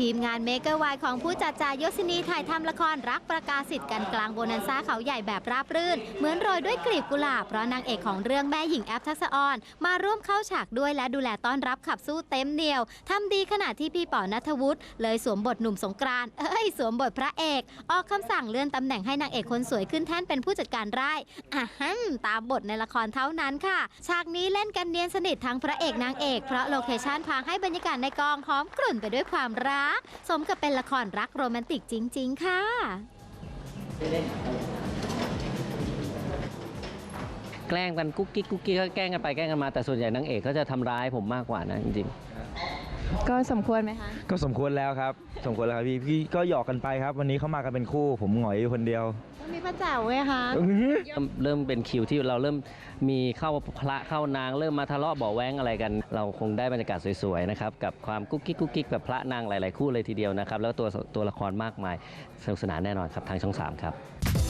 ทีมงานเมกเกอร์ไวของผู้จัดจายศินีถ่ายทำละครรักประกาศสิทธิ์กันกลางโบนันซ่าเขาใหญ่แบบราบรื่น เหมือนโรยด้วยกลีบกุหลาบเพราะนางเอกของเรื่องแม่หญิงแอฟทักษะออน มาร่วมเข้าฉากด้วยและดูแลต้อนรับขับสู้เต็มเหนียวทำดีขณะที่พี่ป๋อนัทวุฒิเลยสวมบทหนุ่มสงกรานต์เอ้ยสวมบทพระเอก ออกคำสั่งเลื่อนตำแหน่งให้นางเอกคนสวยขึ้นแท่นเป็นผู้จัดการไร่อะฮัมตามบทในละครเท่านั้นค่ะฉากนี้เล่นกันเนียนสนิททั้งพระเอกนางเอกเพราะโลเคชั่นพาให้บรรยากาศในกองหอมกลุ่นไปด้วยความรักสมกับเป็นละครรักโรแมนติกจริง ๆ ค่ะ แกล้งกันกุ๊กกิ๊กกุ๊กกิ๊กก็แกล้งกันไปแกล้งกันมาแต่ส่วนใหญ่นางเอกก็จะทำร้ายผมมากกว่านะจริงๆก็สมควรไหมคะ ก็สมควรแล้วครับ สมควรแล้วครับพี่พี่ก็หยอกกันไปครับ วันนี้เขามากันเป็นคู่ ผมหงอยอยู่คนเดียว มีป้าแจ๋วไงคะเริ่มเริ่มเป็นคิวที่เราเริ่มมีเข้าพระเข้านาง เริ่มมาทะเลาะเบาะแว้งอะไรกัน เราคงได้บรรยากาศสวยๆนะครับกับความกุ๊กกิ๊กกุ๊กกิ๊กแบบพระนางหลายๆคู่เลยทีเดียวนะครับแล้วตัวตัวละครมากมายสนุกสนานแน่นอนครับทางช่อง3ครับ